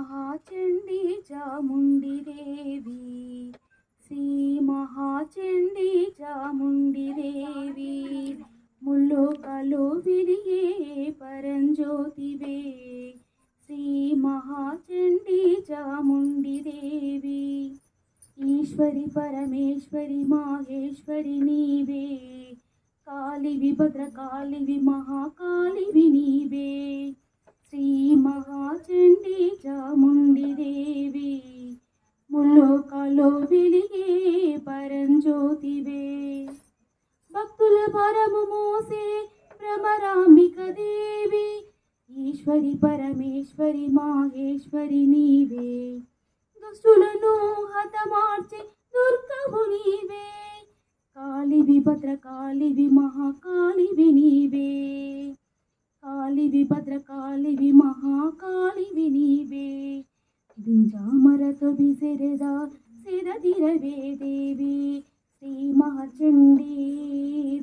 మహాచండీ చాముండి దేవి. శ్రీ మహాచండీ చాముండి దేవి. ముల్లోకలు విరిగే పరంజ్యోతివే శ్రీ మహాచండీ చాముండి దేవి. ఈశ్వరి పరమేశ్వరి మాహేశ్వరి నీవే. కాళివి భద్రకాళివి మహాకాళివి నీవే. జ్యోతివే. భక్తుల పరము మోసే భ్రమరాంబిక దేవి ఈశ్వరి పరమేశ్వరి మాహేశ్వరి నీవే. దుష్టులను హతమార్చి దుర్గము నీవే. కాళివి భద్రకాళివి మహాకాళివి నీవే. కాళివి భద్రకాళివి మహాకాళివి నీవే. దింజామరతో విసిరదా సిరదిరవే దేవి. శ్రీ మహాచండీ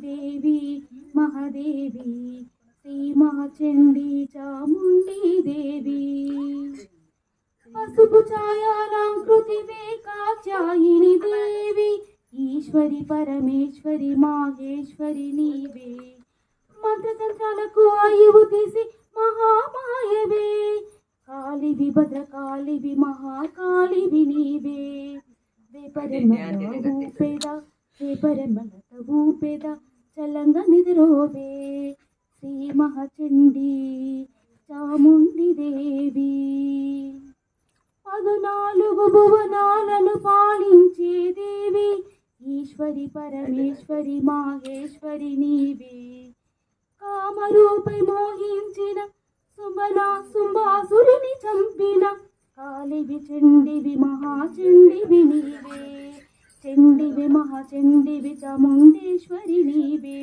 దేవి మహాదేవి. శ్రీ మహాచండీ చాముండి దేవి పసుపు ఛాయాలంకృతివే కాచాయిని దేవి. ఈశ్వరి పరమేశ్వరి మాగేశ్వరి నీవే. మంత్రతంత్రాలకు ఆయువు తీసి మహామాయవే. కాళివి భద్రకాళివి మహాకాళివి నీవే. వేపరెమ్మల ఊపేద వేపరెమ్మలత ఊపేద నిద్రోవే శ్రీ మహాచండీ చాముండి దేవి. పదునాలుగు భువనాలను పాలించే దేవి ఈశ్వరి పరమేశ్వరి మాహేశ్వరి నీవే. కామరూపై మోహించిన సుంబనా సుంబాసురుని చంపిన కాలివి చెండివి మహాచండివి నీవే. చెండివి మహాచండివి చాముండేశ్వరి నీవే.